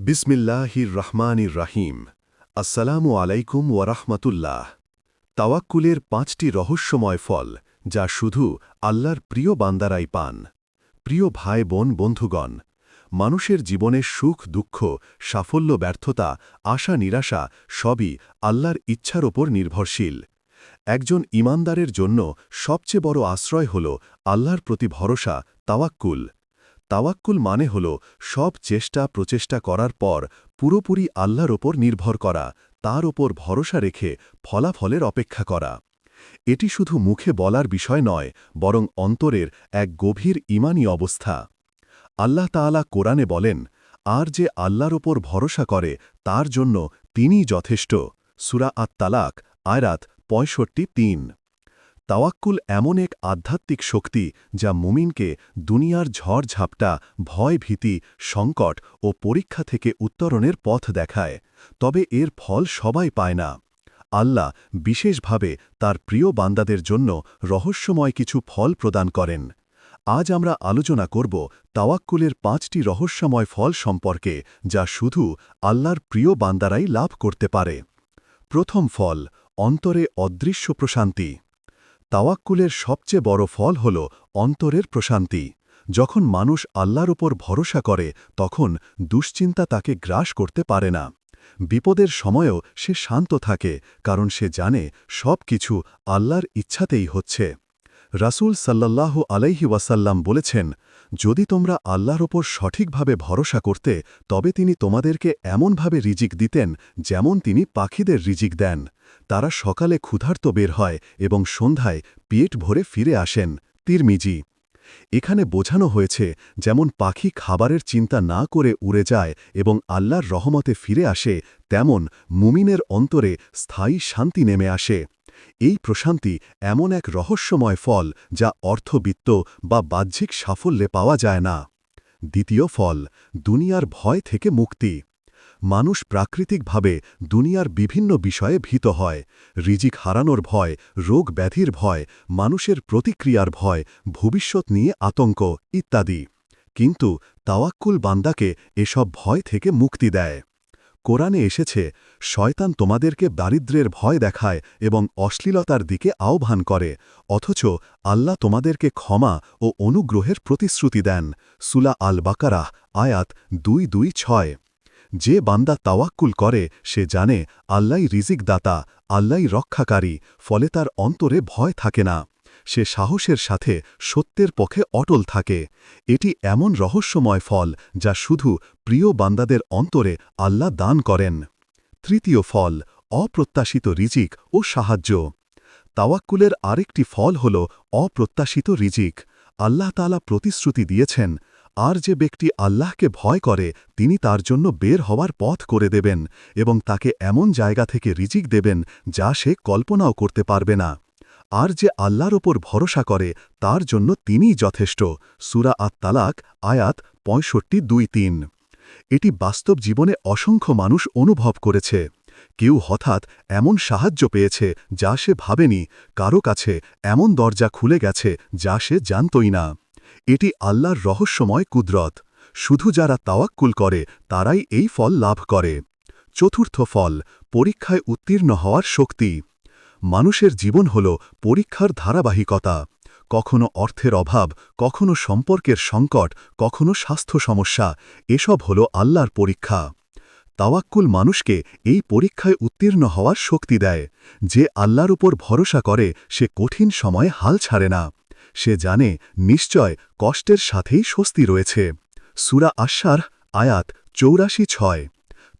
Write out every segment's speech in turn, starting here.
বিসমিল্লাহির রহমানির রাহিম আসসালামু আলাইকুম ওয়ারাহমাতুল্লাহ তাওয়াক্কুলের পাঁচটি রহস্যময় ফল, যা শুধু আল্লাহর প্রিয় বান্দারাই পান। প্রিয় ভাই, বোন, বন্ধুগণ, মানুষের জীবনের সুখ, দুঃখ, সাফল্য, ব্যর্থতা, আশা, নিরাশা সবই আল্লাহর ইচ্ছার ওপর নির্ভরশীল। একজন ইমানদারের জন্য সবচেয়ে বড় আশ্রয় হল আল্লাহর প্রতি ভরসা, তাওয়াক্কুল। তাওয়াক্কুল মানে হল সব চেষ্টা প্রচেষ্টা করার পর পুরোপুরি আল্লাহর ওপর নির্ভর করা, তার ওপর ভরসা রেখে ফলাফলের অপেক্ষা করা। এটি শুধু মুখে বলার বিষয় নয়, বরং অন্তরের এক গভীর ইমানি অবস্থা। আল্লাহ তাআলা কোরআনে বলেন, আর যে আল্লাহর ওপর ভরসা করে, তার জন্য তিনিই যথেষ্ট। সুরা আত তালাক আয়রাত পঁয়ষট্টি তিন। তাওয়াক্কুল এমন এক আধ্যাত্মিক শক্তি যা মুমিনকে দুনিয়ার ঝড় ঝাপটা, ভয় ভীতি, সংকট ও পরীক্ষা থেকে উত্তরণের পথ দেখায়, তবে এর ফল সবাই পায় না। আল্লাহ বিশেষভাবে তার প্রিয় বান্দাদের জন্য রহস্যময় কিছু ফল প্রদান করেন। আজ আমরা আলোচনা করব তাওয়াক্কুলের পাঁচটি রহস্যময় ফল সম্পর্কে, যা শুধু আল্লাহর প্রিয় বান্দারাই লাভ করতে পারে। প্রথম ফল, অন্তরে অদৃশ্য প্রশান্তি। তাওয়াক্কুলের সবচেয়ে বড় ফল হল অন্তরের প্রশান্তি। যখন মানুষ আল্লাহর ওপর ভরসা করে, তখন দুশ্চিন্তা তাকে গ্রাস করতে পারে না। বিপদের সময়ও সে শান্ত থাকে, কারণ সে জানে সব কিছু আল্লাহর ইচ্ছাতেই হচ্ছে। রাসুল সাল্লাল্লাহু আলাইহি ওয়াসাল্লাম বলেছেন যদি তোমরা আল্লাহর ওপর সঠিকভাবে ভরসা করতে, তবে তিনি তোমাদেরকে এমনভাবে রিজিক দিতেন যেমন তিনি পাখিদের রিজিক দেন। তারা সকালে ক্ষুধার্ত বের হয় এবং সন্ধ্যায় পেট ভরে ফিরে আসেন। তিরমিজি। এখানে বোঝানো হয়েছে যেমন পাখি খাবারের চিন্তা না করে উড়ে যায় এবং আল্লাহর রহমতে ফিরে আসে, তেমন মুমিনের অন্তরে স্থায়ী শান্তি নেমে আসে। এই প্রশান্তি এমন এক রহস্যময় ফল যা অর্থবিত্ত বা বাহ্যিক সাফল্যে পাওয়া যায় না। দ্বিতীয় ফল, দুনিয়ার ভয় থেকে মুক্তি। মানুষ প্রাকৃতিকভাবে দুনিয়ার বিভিন্ন বিষয়ে ভীত হয়। রিজিক হারানোর ভয়, রোগ ব্যাধির ভয়, মানুষের প্রতিক্রিয়ার ভয়, ভবিষ্যৎ নিয়ে আতঙ্ক ইত্যাদি। কিন্তু তাওয়াক্কুল বান্দাকে এসব ভয় থেকে মুক্তি দেয়। কোরআনে এসেছে, শয়তান তোমাদেরকে দারিদ্রের ভয় দেখায় এবং অশ্লীলতার দিকে আহ্বান করে, অথচ আল্লাহ তোমাদেরকে ক্ষমা ও অনুগ্রহের প্রতিশ্রুতি দেন। সুলা আল বাকারাহ আয়াত দুই দুই ছয়। যে বান্দা তাওয়াক্কুল করে, সে জানে আল্লাই রিজিক দাতা আল্লাই রক্ষাকারী, ফলে তার অন্তরে ভয় থাকে না। সে সাহসের সাথে সত্যের পক্ষে অটল থাকে। এটি এমন রহস্যময় ফল যা শুধু প্রিয় বান্দাদের অন্তরে আল্লাহ দান করেন। তৃতীয় ফল, অপ্রত্যাশিত রিজিক ও সাহায্য। তাওয়াক্কুলের আরেকটি ফল হল অপ্রত্যাশিত রিজিক। আল্লাহ তালা প্রতিশ্রুতি দিয়েছেন, আর যে ব্যক্তি আল্লাহকে ভয় করে, তিনি তার জন্য বের হওয়ার পথ করে দেবেন এবং তাকে এমন জায়গা থেকে রিজিক দেবেন যা সে কল্পনাও করতে পারবে না। আর যে আল্লাহর ওপর ভরসা করে, তার জন্য তিনিই যথেষ্ট। সুরা আত তালাক আয়াত পঁয়ষট্টি দুই তিন। এটি বাস্তব জীবনে অসংখ্য মানুষ অনুভব করেছে। কেউ হঠাৎ এমন সাহায্য পেয়েছে যা সে ভাবেনি, কারও কাছে এমন দরজা খুলে গেছে যা সে জানতই না। এটি আল্লাহর রহস্যময় কুদরত। শুধু যারা তাওয়াক্কুল করে, তারাই এই ফল লাভ করে। চতুর্থ ফল, পরীক্ষায় উত্তীর্ণ হওয়ার শক্তি। মানুষের জীবন হল পরীক্ষার ধারাবাহিকতা। কখনো অর্থের অভাব, কখনো সম্পর্কের সংকট, কখনো স্বাস্থ্য সমস্যা, এসব হল আল্লাহর পরীক্ষা। তাওয়াক্কুল মানুষকে এই পরীক্ষায় উত্তীর্ণ হওয়ার শক্তি দেয়। যে আল্লাহর উপর ভরসা করে, সে কঠিন সময়ে হাল ছাড়ে না। সে জানে, নিশ্চয় কষ্টের সাথেই স্বস্তি রয়েছে। সুরা আশ্বার আয়াত চৌরাশি ছয়।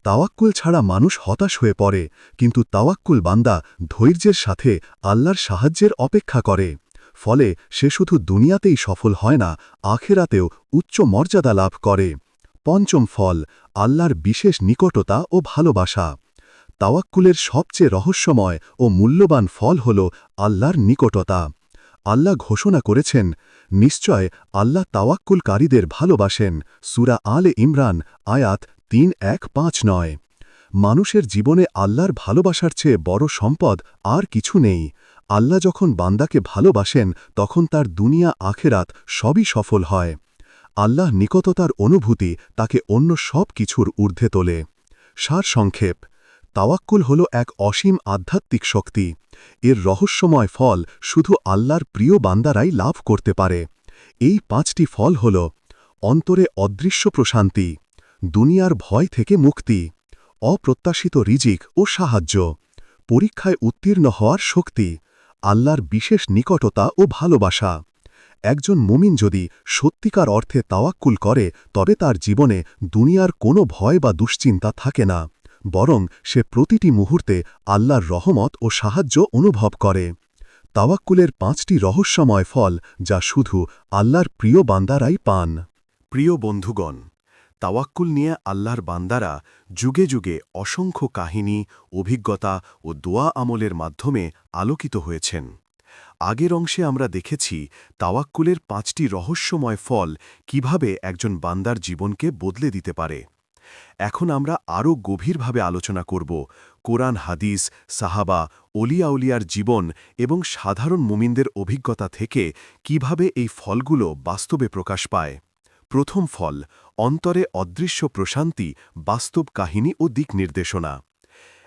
তাওয়াক্কুল ছাড়া মানুষ হতাশ হয়ে পড়ে, কিন্তু তাওয়াক্কুল বান্দা ধৈর্যের সাথে আল্লাহর সাহায্যের অপেক্ষা করে। ফলে সে শুধু দুনিয়াতেই সফল হয় না, আখেরাতেও উচ্চ মর্যাদা লাভ করে। পঞ্চম ফল, আল্লাহর বিশেষ নিকটতা ও ভালোবাসা। তাওয়াক্কুলের সবচেয়ে রহস্যময় ও মূল্যবান ফল হল আল্লাহর নিকটতা। আল্লাহ ঘোষণা করেছেন, নিশ্চয় আল্লাহ তাওয়াক্কুলকারীদের ভালোবাসেন। সুরা আলে ইমরান, আয়াত তিন এক পাঁচ নয়। মানুষের জীবনে আল্লাহর ভালোবাসার চেয়ে বড় সম্পদ আর কিছু নেই। আল্লাহ যখন বান্দাকে ভালোবাসেন, তখন তার দুনিয়া, আখেরাত সবই সফল হয়। আল্লাহ নিকটতার অনুভূতি তাকে অন্য সব কিছুর ঊর্ধ্বে তোলে। সার সংক্ষেপ, তাওয়াক্কুল হল এক অসীম আধ্যাত্মিক শক্তি। এর রহস্যময় ফল শুধু আল্লাহর প্রিয় বান্দারাই লাভ করতে পারে। এই পাঁচটি ফল হল, অন্তরে অদৃশ্য প্রশান্তি দুনিয়ার ভয় থেকে মুক্তি, অপ্রত্যাশিত রিজিক ও সাহায্য, পরীক্ষায় উত্তীর্ণ হওয়ার শক্তি, আল্লাহর বিশেষ নিকটতা ও ভালোবাসা। একজন মুমিন যদি সত্যিকার অর্থে তাওয়াক্কুল করে, তবে তার জীবনে দুনিয়ার কোনো ভয় বা দুশ্চিন্তা থাকে না, বরং সে প্রতিটি মুহূর্তে আল্লাহর রহমত ও সাহায্য অনুভব করে। তাওয়াক্কুলের পাঁচটি রহস্যময় ফল যা শুধু আল্লাহর প্রিয় বান্দারাই পান। প্রিয় বন্ধুগণ তাওয়াক্কুল নিয়ে আল্লাহর বান্দারা যুগে যুগে অসংখ্য কাহিনী, অভিজ্ঞতা ও দোয়া আমলের মাধ্যমে আলোকিত হয়েছেন। আগের অংশে আমরা দেখেছি তাওয়াক্কুলের পাঁচটি রহস্যময় ফল কীভাবে একজন বান্দার জীবনকে বদলে দিতে পারে। এখন আমরা আরও গভীরভাবে আলোচনা করব কোরআন, হাদিস, সাহাবা অলিয়াউলিয়ার জীবন এবং সাধারণ মুমিনদের অভিজ্ঞতা থেকে কীভাবে এই ফলগুলো বাস্তবে প্রকাশ পায়। প্রথম ফল, অন্তরে অদৃশ্য প্রশান্তি, বাস্তব কাহিনী ও দিক নির্দেশনা।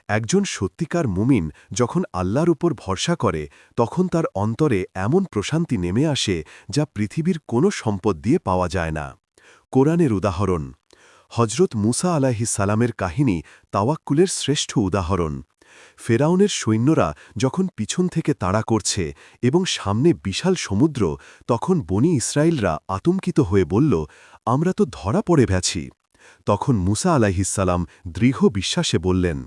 একজন সত্যিকার মুমিন যখন আল্লাহর উপর ভরসা করে, তখন তার অন্তরে এমন প্রশান্তি নেমে আসে যা পৃথিবীর কোনো সম্পদ দিয়ে পাওয়া যায় না। কোরআনের উদাহরণ হজরত মুসা আলাহি সালামের কাহিনী তাওয়াক্কুলের শ্রেষ্ঠ উদাহরণ। ফেরাউনের সৈন্যরা যখন পিছন থেকে তাড়া করছে এবং সামনে বিশাল সমুদ্র, তখন বনি ইসরায়েলরা আতঙ্কিত হয়ে বলল, আমরা তো ধরা পড়ে ভেছি তখন মুসা আলাহিসাল্লাম দৃঢ় বিশ্বাসে বললেন,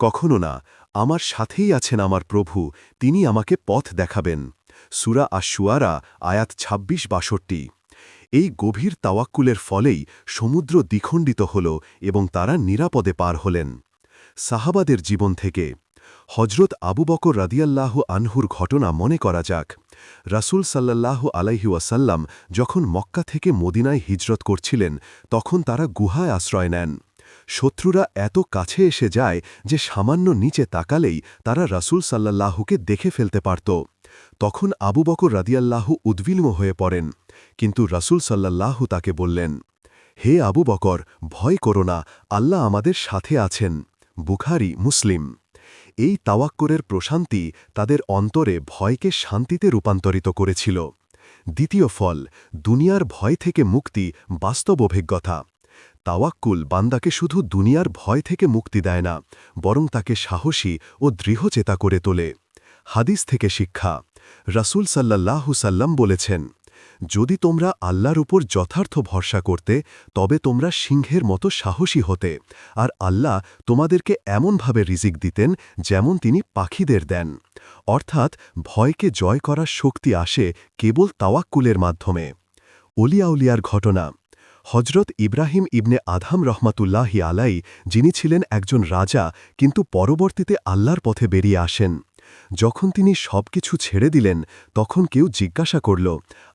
কখনো না, আমার সাথেই আছেন আমার প্রভু, তিনি আমাকে পথ দেখাবেন। সুরা আশুয়ারা আয়াত ২৬ বাষট্টি। এই গভীর তাওয়াক্কুলের ফলেই সমুদ্র দ্বিখণ্ডিত হল এবং তারা নিরাপদে পার হলেন। সাহাবাদের জীবন থেকে হজরত আবু বকর রাদিয়াল্লাহু আনহুর ঘটনা মনে করা যাক। রাসুল সাল্লাল্লাহু আলাইহুয়াসাল্লাম যখন মক্কা থেকে মদিনায় হিজরত করছিলেন, তখন তারা গুহায় আশ্রয় নেন। শত্রুরা এত কাছে এসে যায় যে সামান্য নিচে তাকালেই তারা রাসুল সাল্লাল্লাহুকে দেখে ফেলতে পারত। তখন আবু বকর রাদিয়াল্লাহু উদ্বিল্ম হয়ে পড়েন, কিন্তু রাসুল সাল্লাল্লাহু তাকে বললেন, হে আবু বকর, ভয় করো না, আল্লাহ আমাদের সাথে আছেন। বুখারি, মুসলিম। এই তাওয়াক্করের প্রশান্তি তাদের অন্তরে ভয়কে শান্তিতে রূপান্তরিত করেছিল। দ্বিতীয় ফল, দুনিয়ার ভয় থেকে মুক্তি বাস্তব অভিজ্ঞতা। তাওয়াক্কুল বান্দাকে শুধু দুনিয়ার ভয় থেকে মুক্তি দেয় না, বরং তাকে সাহসী ও দৃঢ়চেতা করে তোলে। হাদিস থেকে শিক্ষা, রাসুল সাল্লাল্লাহু সাল্লাম বলেছেন যদি তোমরা আল্লাহর উপর যথার্থ ভরসা করতে, তবে তোমরা সিংহের মতো সাহসী হতে, আর আল্লাহ তোমাদেরকে এমনভাবে রিজিক দিতেন যেমন তিনি পাখিদের দেন। অর্থাৎ ভয়কে জয় করার শক্তি আসে কেবল তাওয়াক্কুলের মাধ্যমে। অলিয়াউলিয়ার ঘটনা। হজরত ইব্রাহিম ইবনে আধাম রহমাতুল্লাহি আলাই যিনি ছিলেন একজন রাজা, কিন্তু পরবর্তীতে আল্লাহর পথে বেরিয়ে আসেন। যখন তিনি সব কিছু ছেড়ে দিলেন, তখন কেউ জিজ্ঞাসা করল,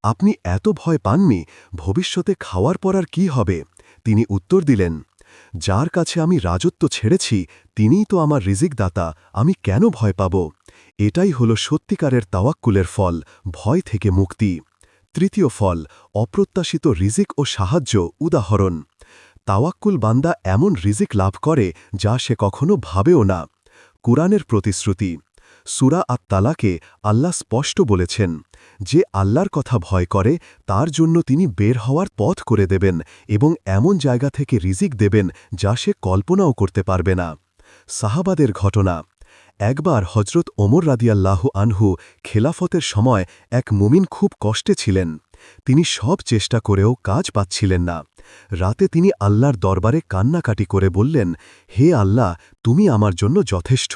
আপনি এত ভয় পাননি? ভবিষ্যতে খাওয়ার পর আর কী হবে? তিনি উত্তর দিলেন, যার কাছে আমি রাজত্ব ছেড়েছি, তিনিই তো আমার রিজিক দাতা আমি কেন ভয় পাব? এটাই হল সত্যিকারের তাওয়াক্কুলের ফল, ভয় থেকে মুক্তি। তৃতীয় ফল, অপ্রত্যাশিত রিজিক ও সাহায্য, উদাহরণ। তাওয়াক্কুল বান্দা এমন রিজিক লাভ করে যা সে কখনো ভাবেও না। কুরআনের প্রতিশ্রুতি সুরা আত তালাকে আল্লাহ স্পষ্ট বলেছেন, যে আল্লাহর কথা ভয় করে, তার জন্য তিনি বের হওয়ার পথ করে দেবেন এবং এমন জায়গা থেকে রিজিক দেবেন যা সে কল্পনাও করতে পারবে না। সাহাবাদের ঘটনা, একবার হজরত ওমর রাদিয়াল্লাহ আনহু খেলাফতের সময় এক মুমিন খুব কষ্টে ছিলেন। তিনি সব চেষ্টা করেও কাজ পাচ্ছিলেন না। রাতে তিনি আল্লাহর দরবারে কান্নাকাটি করে বললেন, হে আল্লাহ, তুমি আমার জন্য যথেষ্ট।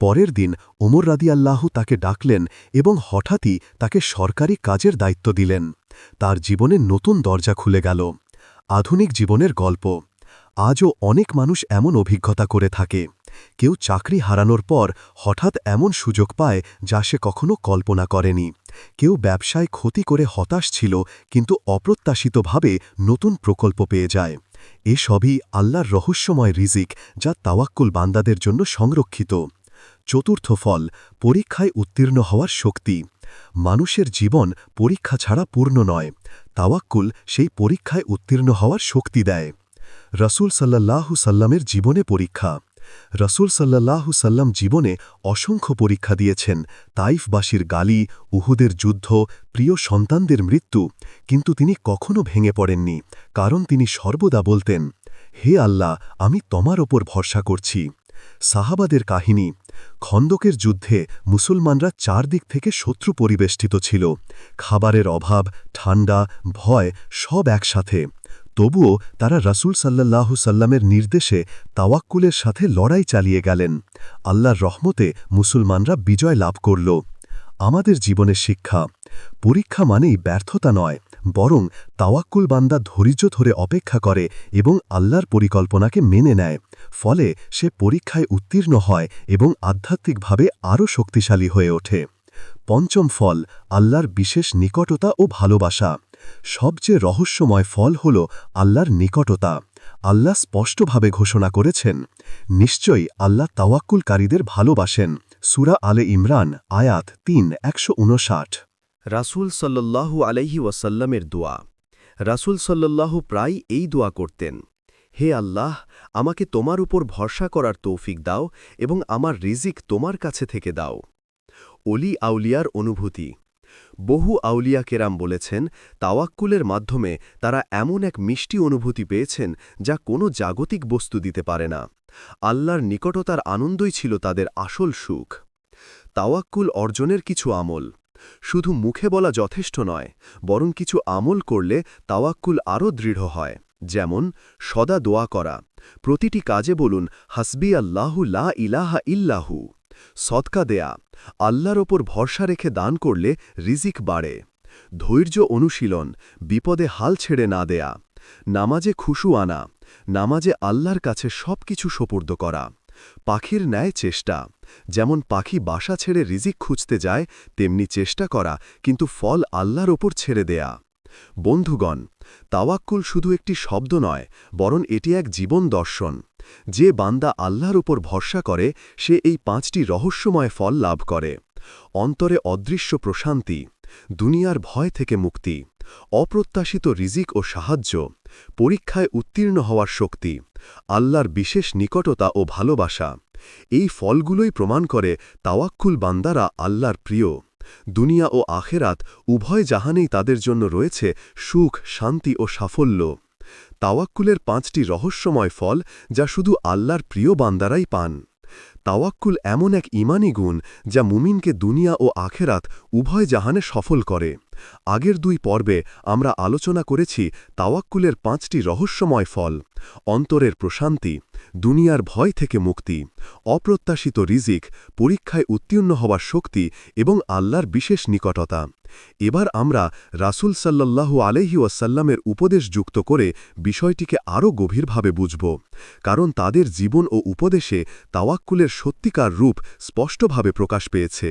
পরের দিন ওমর রাদিয়াল্লাহু তাকে ডাকলেন এবং হঠাৎই তাকে সরকারি কাজের দায়িত্ব দিলেন। তার জীবনে নতুন দরজা খুলে গেল। আধুনিক জীবনের গল্প। আজও অনেক মানুষ এমন অভিজ্ঞতা করে থাকে। কেউ চাকরি হারানোর পর হঠাৎ এমন সুযোগ পায় যা সে কখনো কল্পনা করেনি। কেউ ব্যবসায় ক্ষতি করে হতাশ ছিল কিন্তু অপ্রত্যাশিতভাবে নতুন প্রকল্প পেয়ে যায়। এসবই আল্লাহর রহস্যময় রিজিক যা তাওয়াক্কুল বান্দাদের জন্য সংরক্ষিত। চতুর্থ ফল পরীক্ষায় উত্তীর্ণ হওয়ার শক্তি। মানুষের জীবন পরীক্ষা ছাড়া পূর্ণ নয়। তাওয়াক্কুল সেই পরীক্ষায় উত্তীর্ণ হওয়ার শক্তি দেয়। রসুল সাল্লাল্লাহু সাল্লামের জীবনে পরীক্ষা। রসুল সাল্লাল্লাহু সাল্লাম জীবনে অসংখ্য পরীক্ষা দিয়েছেন। তাইফবাসীর গালি, উহুদের যুদ্ধ, প্রিয় সন্তানদের মৃত্যু। কিন্তু তিনি কখনো ভেঙে পড়েননি, কারণ তিনি সর্বদা বলতেন, হে আল্লাহ, আমি তোমার ওপর ভরসা করছি। সাহাবাদের কাহিনী। খন্দকের যুদ্ধে মুসলমানরা চারদিক থেকে শত্রু পরিবেষ্টিত ছিল। খাবারের অভাব ঠান্ডা ভয় সব একসাথে। তবুও তারা রাসূল সাল্লাল্লাহু সাল্লামের নির্দেশে তাওয়াক্কুলের সাথে লড়াই চালিয়ে গেলেন। আল্লাহর রহমতে মুসলমানরা বিজয় লাভ করল। আমাদের জীবনের শিক্ষা। পরীক্ষা মানেই ব্যর্থতা নয়। বরং তাওয়াক্কুল বান্দা ধৈর্য ধরে অপেক্ষা করে এবং আল্লাহর পরিকল্পনাকে মেনে নেয়, ফলে সে পরীক্ষায় উত্তীর্ণ হয় এবং আধ্যাত্মিকভাবে আরও শক্তিশালী হয়ে ওঠে। পঞ্চম ফল, আল্লাহর বিশেষ নিকটতা ও ভালোবাসা। সবচেয়ে রহস্যময় ফল হল আল্লাহর নিকটতা। আল্লাহ স্পষ্টভাবে ঘোষণা করেছেন, নিশ্চয়ই আল্লাহ তাওয়াক্কুলকারীদের ভালোবাসেন। সুরা আলে ইমরান, আয়াত তিন, একশো রাসূল সাল্লাল্লাহু আলাইহি ওয়াসাল্লামের দোয়া। রাসূল সাল্লাল্লাহু প্রায় এই দোয়া করতেন, হে আল্লাহ, আমাকে তোমার উপর ভরসা করার তৌফিক দাও এবং আমার রিজিক তোমার কাছে থেকে দাও। অলি আউলিয়ার অনুভূতি। বহু আউলিয়া কেরাম বলেছেন, তাওয়াক্কুলের মাধ্যমে তারা এমন এক মিষ্টি অনুভূতি পেয়েছেন যা কোনো জাগতিক বস্তু দিতে পারে না। আল্লাহর নিকটতার আনন্দই ছিল তাদের আসল সুখ। তাওয়াক্কুল অর্জনের কিছু আমল। শুধু মুখে বলা যথেষ্ট নয়, বরং কিছু আমল করলে তাওয়াক্কুল আরও দৃঢ় হয়। যেমন, সদা দোয়া করা। প্রতিটি কাজে বলুন, হাসবি আল্লাহু লা ইলাহা ইল্লাহু। সদকা দেয়া। আল্লাহর ওপর ভরসা রেখে দান করলে রিজিক বাড়ে। ধৈর্য অনুশীলন। বিপদে হাল ছেড়ে না দেয়া। নামাজে খুশু আনা। নামাজে আল্লাহর কাছে সব কিছু সোপর্দ করা। পাখির ন্যায় চেষ্টা। যেমন পাখি বাসা ছেড়ে রিজিক খুঁজতে যায়, তেমনি চেষ্টা করা, কিন্তু ফল আল্লাহর ওপর ছেড়ে দেয়া। বন্ধুগণ, তাওয়াক্কুল শুধু একটি শব্দ নয়, বরং এটি এক জীবন দর্শন। যে বান্দা আল্লাহর উপর ভরসা করে, সে এই পাঁচটি রহস্যময় ফল লাভ করে। অন্তরে অদৃশ্য প্রশান্তি, দুনিয়ার ভয় থেকে মুক্তি, অপ্রত্যাশিত রিজিক ও সাহায্য, পরীক্ষায় উত্তীর্ণ হওয়ার শক্তি। আল্লাহর বিশেষ নিকটতা ও ভালোবাসা। এই ফলগুলোই প্রমাণ করে তাওয়াক্কুল বান্দারা আল্লাহর প্রিয়। দুনিয়া ও আখেরাত উভয় জাহানেই তাদের জন্য রয়েছে সুখ, শান্তি ও সাফল্য। তাওয়াক্কুলের পাঁচটি রহস্যময় ফল যা শুধু আল্লাহর প্রিয় বান্দারাই পান। তাওয়াক্কুল এমন এক ইমানি গুণ যা মুমিনকে দুনিয়া ও আখেরাত উভয় জাহানে সফল করে। আগের দুই পর্বে আমরা আলোচনা করেছি তাওয়াক্কুলের পাঁচটি রহস্যময় ফল, অন্তরের প্রশান্তি, দুনিয়ার ভয় থেকে মুক্তি, অপ্রত্যাশিত রিজিক, পরীক্ষায় উত্তীর্ণ হওয়ার শক্তি এবং আল্লাহর বিশেষ নিকটতা। এবার আমরা রাসুল সাল্লাল্লাহু আলহি ওয়াসাল্লামের উপদেশ যুক্ত করে বিষয়টিকে আরও গভীরভাবে বুঝব, কারণ তাদের জীবন ও উপদেশে তাওয়াক্কুলের সত্যিকার রূপ স্পষ্টভাবে প্রকাশ পেয়েছে।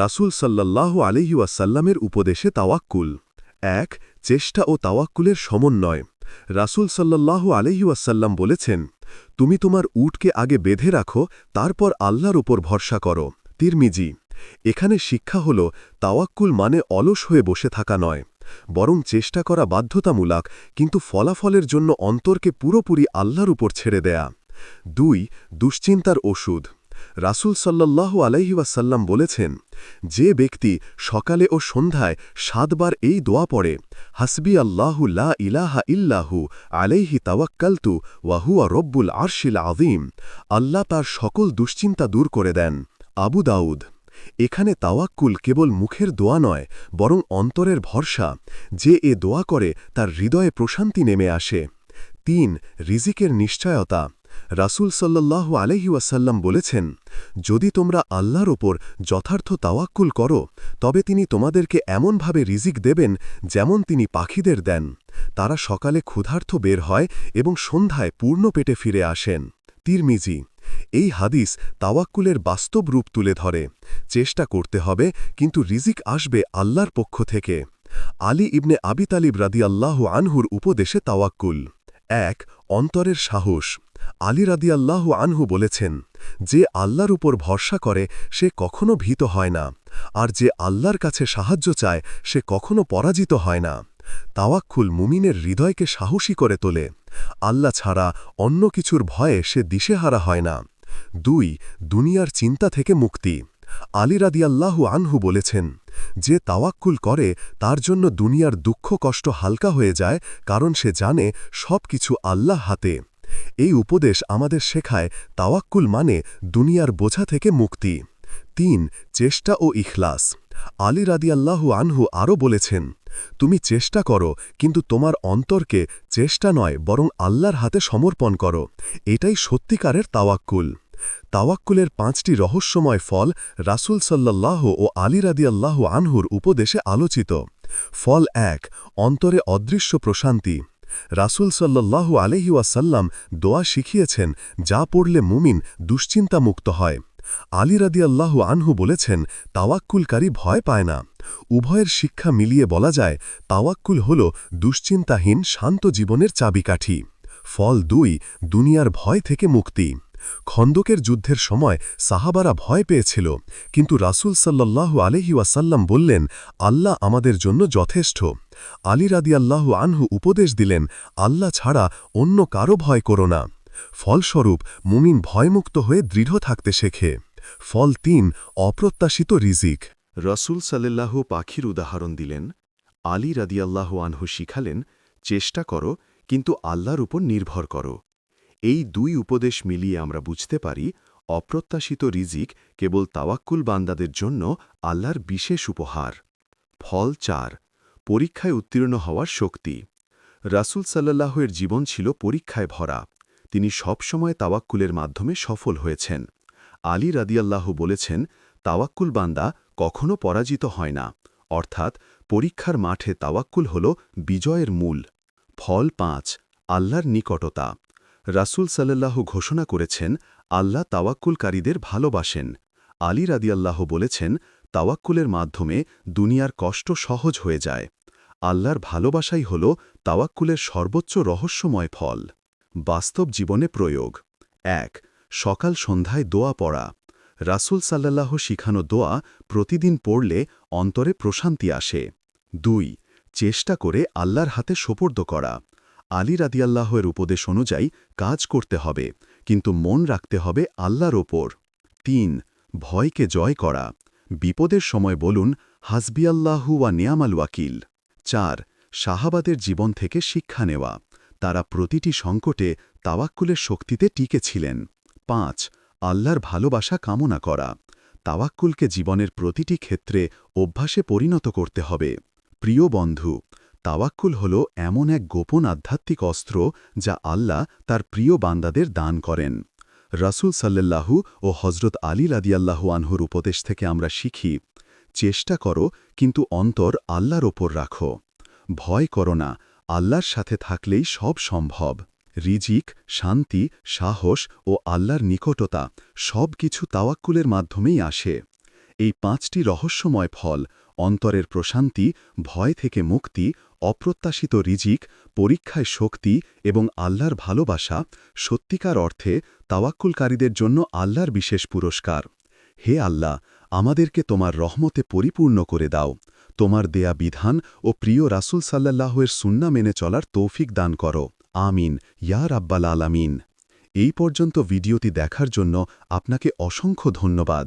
রাসুল সাল্লাল্লাহু আলহি ওয়াসাল্লামের উপদেশে তাওয়াক্কুল। এক, চেষ্টা ও তাওয়াক্কুলের সমন্বয়। রাসুল সাল্লাল্লাহু আলহিউসাল্লাম বলেছেন, তুমি তোমার উটকে আগে বেঁধে রাখো, তারপর আল্লাহর উপর ভরসা করো। তিরমিজি, এখানে শিক্ষা হল, তাওয়াক্কুল মানে অলস হয়ে বসে থাকা নয়। বরং চেষ্টা করা বাধ্যতামূলক, কিন্তু ফলাফলের জন্য অন্তরকে পুরোপুরি আল্লাহর উপর ছেড়ে দেয়া। দুই, দুশ্চিন্তার ওষুধ। রাসুল সাল্লাল্লাহু আলাইহিওয়াসাল্লাম বলেছেন, যে ব্যক্তি সকালে ও সন্ধ্যায় সাতবার এই দোয়া পড়ে, হাসবি আল্লাহু লা ইলাহা ইল্লাহু আলাইহি তাওয়াক্কালতু ওয়াহুয়া রব্বুল আরশিল আযীম। আল্লাহ তার সকল দুশ্চিন্তা দূর করে দেন। আবু দাউদ, এখানে তাওয়াক্কুল কেবল মুখের দোয়া নয়, বরং অন্তরের ভরসা। যে এ দোয়া করে, তার হৃদয়ে প্রশান্তি নেমে আসে। তিন, রিজিকের নিশ্চয়তা। রাসুল সাল্লাহ আলহিউসাল্লাম বলেছেন, যদি তোমরা আল্লাহর ওপর যথার্থ তাওয়াক্কুল করো, তবে তিনি তোমাদেরকে এমনভাবে রিজিক দেবেন যেমন তিনি পাখিদের দেন। তারা সকালে ক্ষুধার্থ বের হয় এবং সন্ধ্যায় পূর্ণ পেটে ফিরে আসেন। তিরমিজি, এই হাদিস তাওয়াক্কুলের বাস্তব রূপ তুলে ধরে। চেষ্টা করতে হবে, কিন্তু রিজিক আসবে আল্লাহর পক্ষ থেকে। আলী ইবনে আবিতালিব রাদি আল্লাহ আনহুর উপদেশে তাওয়াক্কুল। এক, অন্তরের সাহস। আলী রাদিয়াল্লাহু আনহু বলেছেন, যে আল্লাহর উপর ভরসা করে, সে কখনো ভীত হয় না। আর যে আল্লাহর কাছে সাহায্য চায়, সে কখনো পরাজিত হয় না। তাওয়াক্কুল মুমিনের হৃদয়কে সাহসী করে তোলে। আল্লাহ ছাড়া অন্য কিছুর ভয়ে সে দিশেহারা হয় না। দুই, দুনিয়ার চিন্তা থেকে মুক্তি। আলী রাদিয়াল্লাহু আনহু বলেছেন, যে তাওয়াক্কুল করে, তার জন্য দুনিয়ার দুঃখ কষ্ট হালকা হয়ে যায়, কারণ সে জানে সব কিছু আল্লাহ হাতে। এই উপদেশ আমাদের শেখায় তাওয়াক্কুল মানে দুনিয়ার বোঝা থেকে মুক্তি। তিন, চেষ্টা ও ইখলাস। আলী রাদিয়াল্লাহু আনহু আরও বলেছেন, তুমি চেষ্টা করো, কিন্তু তোমার অন্তরকে চেষ্টা নয়, বরং আল্লাহর হাতে সমর্পণ করো। এটাই সত্যিকারের তাওয়াক্কুল। তাওয়াক্কুলের পাঁচটি রহস্যময় ফল রাসুল সাল্লাল্লাহ ও আলী রাদিয়াল্লাহ আনহুর উপদেশে আলোচিত। ফল এক, অন্তরে অদৃশ্য প্রশান্তি। রাসুল সাল্লাল্লাহু আলহিউসাল্লাম দোয়া শিখিয়েছেন, যা পড়লে মুমিন দুশ্চিন্তামুক্ত হয়। আলী রাদিয়াল্লাহু আনহু বলেছেন, তাওয়াক্কুলকারী ভয় পায় না। উভয়ের শিক্ষা মিলিয়ে বলা যায়, তাওয়াক্কুল হল দুশ্চিন্তাহীন, শান্ত জীবনের চাবিকাঠি। ফল দুই, দুনিয়ার ভয় থেকে মুক্তি। খন্দকের যুদ্ধের সময় সাহাবারা ভয় পেয়েছিল, কিন্তু রাসুল সাল্লাল্লাহু আলহিউসাল্লাম বললেন, আল্লাহ আমাদের জন্য যথেষ্ট। আলী রাদিয়াল্লাহু আনহু উপদেশ দিলেন, আল্লাহ ছাড়া অন্য কারও ভয় করো না। ফলস্বরূপ, মুমিন ভয়মুক্ত হয়ে দৃঢ় থাকতে শেখে। ফল তিন, অপ্রত্যাশিত রিজিক। রসুল সাল্লাল্লাহু পাখির উদাহরণ দিলেন, আলী রাদিয়াল্লাহু আনহু শিখালেন, চেষ্টা করো, কিন্তু আল্লাহর উপর নির্ভর করো। এই দুই উপদেশ মিলিয়ে আমরা বুঝতে পারি, অপ্রত্যাশিত রিজিক কেবল তাওয়াক্কুল বান্দাদের জন্য আল্লাহর বিশেষ উপহার। ফল চার পরীক্ষায় উত্তীর্ণ হওয়ার শক্তি। রাসুল সাল্লাল্লাহের জীবন ছিল পরীক্ষায় ভরা। তিনি সবসময় তাওয়াক্কুলের মাধ্যমে সফল হয়েছেন। আলী রাদিয়াল্লাহু বলেছেন, তাওয়াক্কুল বান্দা কখনো পরাজিত হয় না। অর্থাৎ, পরীক্ষার মাঠে তাওয়াক্কুল হল বিজয়ের মূল। ফল পাঁচ, আল্লাহর নিকটতা। রাসুল সাল্লাল্লাহু ঘোষণা করেছেন, আল্লাহ তাওয়াক্কুলকারীদের ভালোবাসেন। আলী রাদিয়াল্লাহ বলেছেন তাওয়াক্কুলের মাধ্যমে দুনিয়ার কষ্ট সহজ হয়ে যায়। আল্লাহর ভালোবাসাই হল তাওয়াক্কুলের সর্বোচ্চ রহস্যময় ফল। বাস্তব জীবনে প্রয়োগ। এক, সকাল সন্ধ্যায় দোয়া পড়া। রাসুল সাল্লাল্লাহ শিখানো দোয়া প্রতিদিন পড়লে অন্তরে প্রশান্তি আসে। দুই, চেষ্টা করে আল্লাহর হাতে সোপর্দ করা। আলী রাদিয়াল্লাহের উপদেশ অনুযায়ী কাজ করতে হবে, কিন্তু মন রাখতে হবে আল্লাহর ওপর। তিন, ভয়কে জয় করা। বিপদের সময় বলুন, হাসবিয়াল্লাহু ওয়া নিয়ামাল ওয়াকিল। চার, শাহাবাদের জীবন থেকে শিক্ষা নেওয়া। তারা প্রতিটি সংকটে তাওয়াক্কুলের শক্তিতে টিকে ছিলেন। পাঁচ, আল্লাহর ভালোবাসা কামনা করা। তাওয়াক্কুলকে জীবনের প্রতিটি ক্ষেত্রে অভ্যাসে পরিণত করতে হবে। প্রিয় বন্ধু, তাওয়াক্কুল হল এমন এক গোপন আধ্যাত্মিক অস্ত্র যা আল্লাহ তার প্রিয় বান্দাদের দান করেন। রাসুল সাল্লাল্লাহু ও হজরত আলী লাদিয়াল্লাহু আনহুর উপদেশ থেকে আমরা শিখি, চেষ্টা করো কিন্তু অন্তর আল্লাহর ওপর রাখো। ভয় করো না, আল্লাহর সাথে থাকলেই সব সম্ভব। রিজিক, শান্তি, সাহস ও আল্লাহর নিকটতা সব কিছু তাওয়াক্কুলের মাধ্যমেই আসে। এই পাঁচটি রহস্যময় ফল অন্তরের প্রশান্তি, ভয় থেকে মুক্তি, অপ্রত্যাশিত রিজিক, পরীক্ষায় শক্তি এবং আল্লাহর ভালোবাসা সত্যিকার অর্থে তাওয়াক্কুলকারীদের জন্য আল্লাহর বিশেষ পুরস্কার। হে আল্লাহ, আমাদেরকে তোমার রহমতে পরিপূর্ণ করে দাও। তোমার দেয়া বিধান ও প্রিয় রাসুল সাল্লাল্লাহের সুন্না মেনে চলার তৌফিক দান করো। আমিন। ইয়া রাব্বাল আলামিন। এই পর্যন্ত ভিডিওটি দেখার জন্য আপনাকে অসংখ্য ধন্যবাদ।